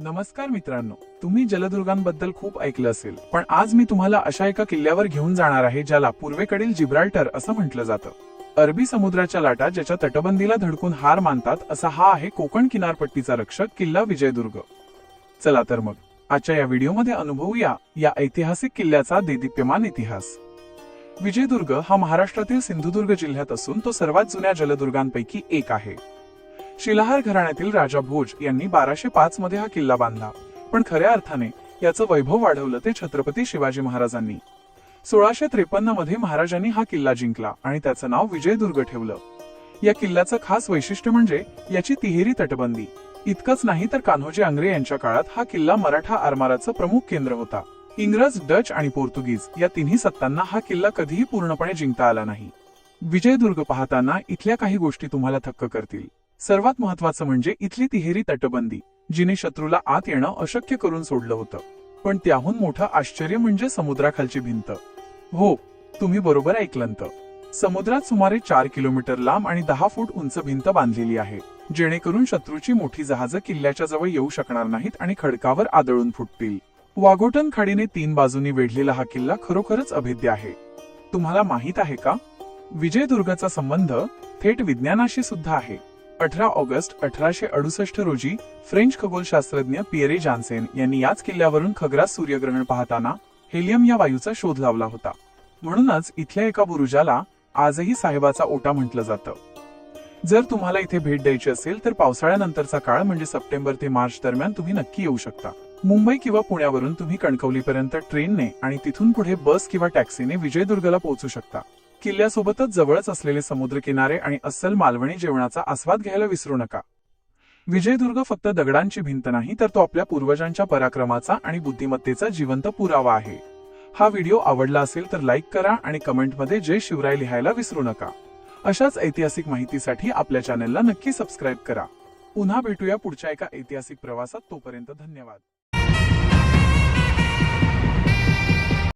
नमस्कार मित्रांनो तुम्ही जलदुर्गांबद्दल खूप ऐकलं असेल पण आज मी तुम्हाला अशा एका किल्ल्यावर घेऊन जाणार आहे ज्याला पूर्वेकडील जिब्राल्टर असं म्हटलं जातं. अरबी समुद्राच्या लाटा ज्याच्या तटबंदीला धडकून हार मानतात असा हा आहे कोकण किनारपट्टीचा रक्षक किल्ला विजयदुर्ग. चला तर मग आजच्या या व्हिडिओमध्ये अनुभवूया या ऐतिहासिक किल्ल्याचा देदीप्यमान इतिहास. विजयदुर्ग हा महाराष्ट्रातील सिंधुदुर्ग जिल्ह्यात असून तो सर्वात जुन्या जलदुर्गांपैकी एक आहे. शिलाहार घराण्यातील राजा भोज यांनी बाराशे पाच मध्ये हा किल्ला बांधला. पण खऱ्या अर्थाने याचं वैभव वाढवलं ते छत्रपती शिवाजी महाराजांनी. सोळाशे त्रेपन्नमध्ये महाराजांनी हा किल्ला जिंकला आणि त्याचं नाव विजयदुर्ग ठेवलं. या किल्ल्याचं खास वैशिष्ट्य म्हणजे याची तिहेरी तटबंदी. इतकंच नाही तर कान्होजी आंग्रे यांच्या काळात हा किल्ला मराठा आरमाराचं प्रमुख केंद्र होता. इंग्रज डच आणि पोर्तुगीज या तिन्ही सत्तांना हा किल्ला कधीही पूर्णपणे जिंकता आला नाही. विजयदुर्ग पाहताना इथल्या काही गोष्टी तुम्हाला थक्क करतील. सर्वात महत्वाचं म्हणजे इथली तिहेरी तटबंदी जिने शत्रूला आत येणं अशक्य करून सोडलं होतं. पण त्याहून मोठं आश्चर्य म्हणजे समुद्राखालची भिंत. हो तुम्ही बरोबर ऐकलंत समुद्रात सुमारे चार किलोमीटर लांब आणि दहा फूट उंच भिंत बांधलेली आहे जेणेकरून शत्रूची मोठी जहाजं किल्ल्याच्या जवळ येऊ शकणार नाहीत आणि खडकावर आदळून फुटतील. वाघोटन खाडीने तीन बाजूनी वेढलेला हा किल्ला खरोखरच अभेद्य आहे. तुम्हाला माहीत आहे का? विजयदुर्गाचा संबंध थेट विज्ञानाशी सुद्धा आहे. अठरा ऑगस्ट अठराशे अडुसष्ट रोजी फ्रेंच खगोलशास्त्रज्ञ पियरे जान्सेन यांनी याच किल्ल्यावरून खग्रास सूर्यग्रहण पाहताना हेलियम या वायूचा शोध लावला होता. म्हणूनच इथल्या एका बुरुजाला आजही साहेबाचा ओटा म्हटलं जातं. जर तुम्हाला इथे भेट द्यायची असेल तर पावसाळ्यानंतरचा काळ म्हणजे सप्टेंबर ते मार्च दरम्यान तुम्ही नक्की येऊ शकता. मुंबई किंवा पुण्यावरून तुम्ही कणकवलीपर्यंत ट्रेनने आणि तिथून पुढे बस किंवा टॅक्सीने विजयदुर्गला पोहोचू शकता. किल्ल्यासोबतच जवळच असलेले समुद्रकिनारे आणि अस्सल मालवणी जेवणाचा आस्वाद घ्यायला विसरू नका. विजयदुर्ग फक्त दगडांची भिंत नाही तर तो आपल्या पूर्वजांच्या पराक्रमाचा आणि बुद्धिमत्तेचा जिवंत पुरावा आहे. हा व्हिडिओ आवडला असेल तर लाईक करा आणि कमेंटमध्ये जय शिवराय लिहायला विसरू नका. अशाच ऐतिहासिक माहितीसाठी आपल्या चॅनेलला नक्की सबस्क्राईब करा. पुन्हा भेटूया पुढच्या एका ऐतिहासिक प्रवासात तोपर्यंत धन्यवाद.